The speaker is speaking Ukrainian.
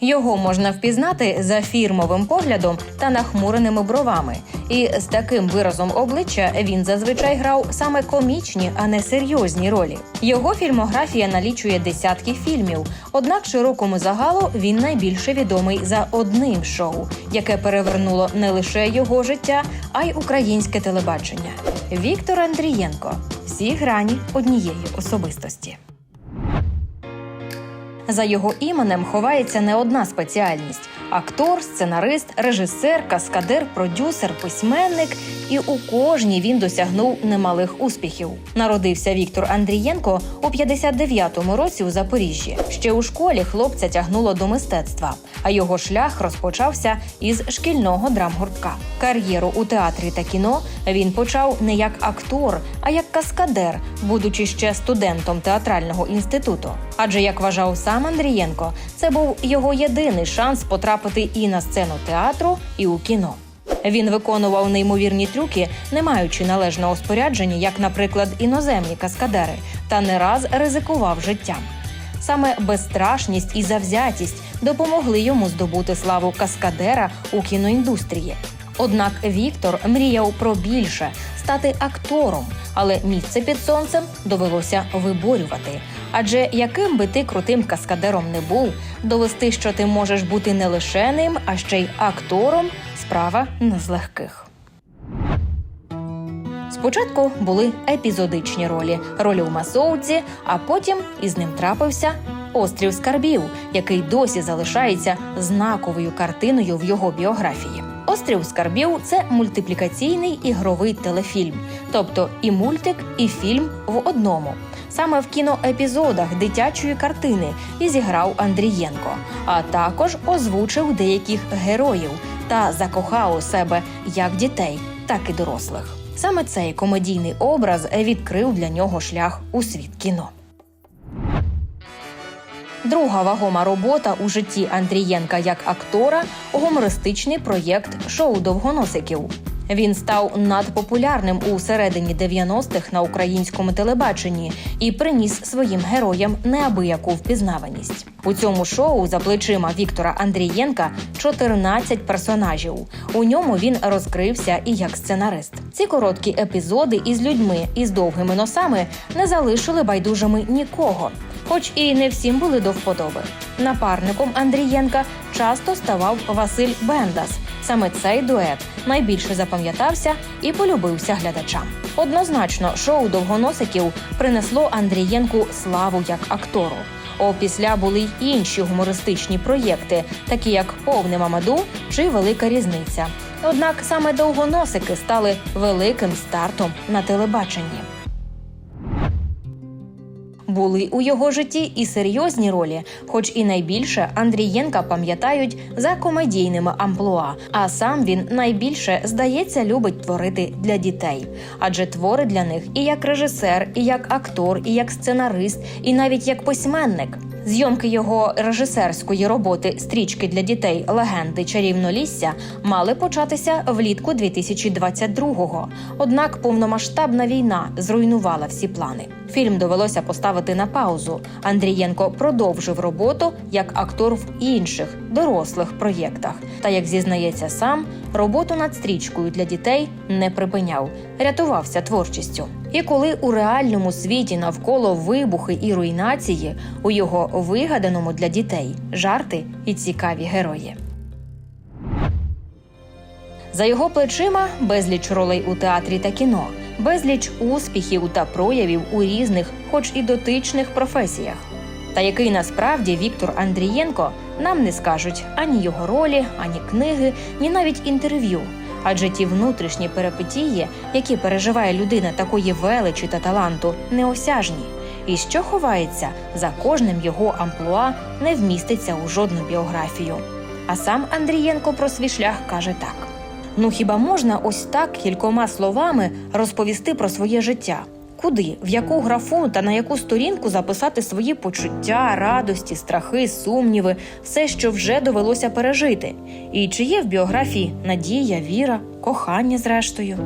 Його можна впізнати за фірмовим поглядом та нахмуреними бровами. І з таким виразом обличчя він зазвичай грав саме комічні, а не серйозні ролі. Його фільмографія налічує десятки фільмів. Однак широкому загалу він найбільше відомий за одним шоу, яке перевернуло не лише його життя, а й українське телебачення. Віктор Андрієнко. Всі грані однієї особистості. За його іменем ховається не одна спеціальність: актор, сценарист, режисер, каскадер, продюсер, письменник. І у кожній він досягнув немалих успіхів. Народився Віктор Андрієнко у 59-му році у Запоріжжі. Ще у школі хлопця тягнуло до мистецтва, а його шлях розпочався із шкільного драмгуртка. Кар'єру у театрі та кіно він почав не як актор, а як каскадер, будучи ще студентом театрального інституту. Адже як вважав сам Андрієнко, це був його єдиний шанс потрапити і на сцену театру, і у кіно. Він виконував неймовірні трюки, не маючи належного спорядження, як, наприклад, іноземні каскадери, та не раз ризикував життям. Саме безстрашність і завзятість допомогли йому здобути славу каскадера у кіноіндустрії. Однак Віктор мріяв про більше стати актором, але місце під сонцем довелося виборювати. Адже яким би ти крутим каскадером не був, довести, що ти можеш бути не лише ним, а ще й актором справа не з легких. Спочатку були епізодичні ролі, ролі у масовці, а потім із ним трапився острів скарбів, який досі залишається знаковою картиною в його біографії. Острів скарбів це мультиплікаційний ігровий телефільм, тобто і мультик, і фільм в одному. Саме в кіноепізодах дитячої картини і зіграв Андрієнко, а також озвучив деяких героїв та закохав у себе як дітей, так і дорослих. Саме цей комедійний образ відкрив для нього шлях у світ кіно. Друга вагома робота у житті Андрієнка як актора гумористичний проєкт Шоу довгоносиків. Він став надпопулярним у середині 90-х на українському телебаченні і приніс своїм героям неабияку впізнаваність. У цьому шоу за плечима Віктора Андрієнка 14 персонажів. У ньому він розкрився і як сценарист. Ці короткі епізоди із людьми із довгими носами не залишили байдужими нікого. Хоч і не всім були до вподоби. Напарником Андрієнка часто ставав Василь Бендас. Саме цей дует найбільше запам'ятався і полюбився глядачам. Однозначно, шоу довгоносиків принесло Андрієнку славу як актору. Опісля були й інші гумористичні проєкти, такі як Повне Мамаду чи Велика різниця. Однак саме довгоносики стали великим стартом на телебаченні. Були у його житті і серйозні ролі, хоч і найбільше Андрієнка пам'ятають за комедійними амплуа. А сам він найбільше здається любить творити для дітей, адже твори для них і як режисер, і як актор, і як сценарист, і навіть як письменник. Зйомки його режисерської роботи стрічки для дітей легенди чарівнолісся мали початися влітку 2022-го. Однак повномасштабна війна зруйнувала всі плани. Фільм довелося поставити на паузу. Андрієнко продовжив роботу як актор в інших дорослих проєктах. Та як зізнається сам, роботу над стрічкою для дітей не припиняв, рятувався творчістю. І коли у реальному світі навколо вибухи і руйнації, у його вигаданому для дітей жарти і цікаві герої. За його плечима безліч ролей у театрі та кіно, безліч успіхів та проявів у різних, хоч і дотичних професіях. Та який насправді Віктор Андрієнко нам не скажуть ані його ролі, ані книги, ні навіть інтерв'ю. Адже ті внутрішні перипетії, які переживає людина такої величі та таланту, неосяжні. І що ховається за кожним його амплуа, не вміститься у жодну біографію. А сам Андрієнко про свій шлях каже так: ну хіба можна ось так кількома словами розповісти про своє життя? Куди, в яку графу та на яку сторінку записати свої почуття, радості, страхи, сумніви, все, що вже довелося пережити? І чи є в біографії надія, віра, кохання, зрештою?